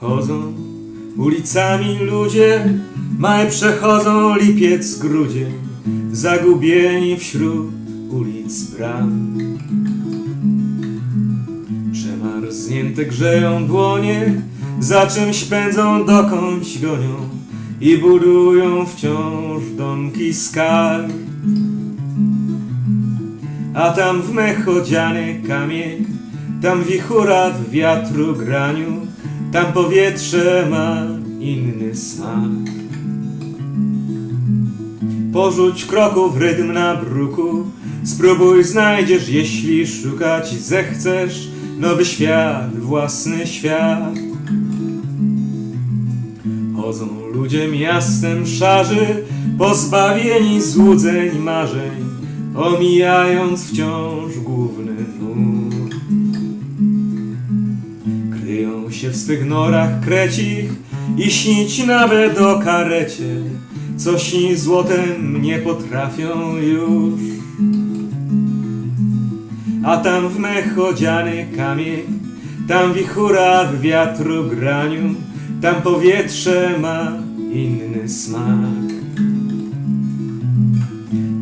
Chodzą ulicami ludzie, maj przechodzą lipiec grudzień, zagubieni wśród ulic bram. Przemarznięte grzeją dłonie, za czymś pędzą, dokądś gonią i budują wciąż domki skarb. A tam w mech odziany kamień, tam wichura w wiatru graniu, tam powietrze ma inny smak. Porzuć kroku w rytm na bruku, spróbuj znajdziesz, jeśli szukać zechcesz, nowy świat, własny świat. Chodzą ludzie miastem szarzy, pozbawieni złudzeń marzeń, omijając wciąż główny nurt. Się w swych norach krecich i śnić nawet o karecie, co śni złotem nie potrafią już. A tam w mech odziany kamień, tam wichura w wiatru graniu, tam powietrze ma inny smak.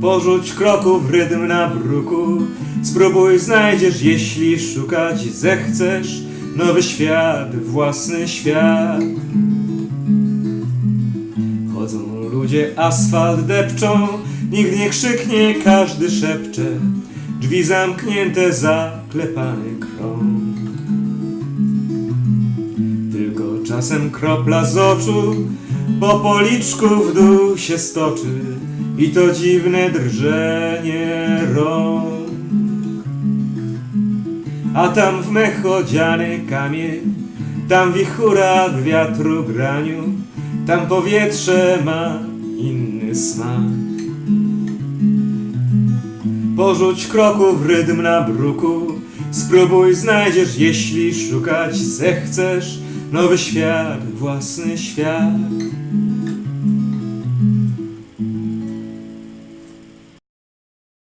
Porzuć kroku w rytm na bruku, spróbuj znajdziesz, jeśli szukać zechcesz, nowy świat, własny świat. Chodzą ludzie, asfalt depczą, nikt nie krzyknie, każdy szepcze, drzwi zamknięte, zaklepany krąg. Tylko czasem kropla z oczu po policzku w dół się stoczy i to dziwne drżenie rąk. A tam w mech odziany kamień, tam wichura w wiatru graniu, tam powietrze ma inny smak. Porzuć kroku w rytm na bruku, spróbuj znajdziesz, jeśli szukać zechcesz, nowy świat, własny świat.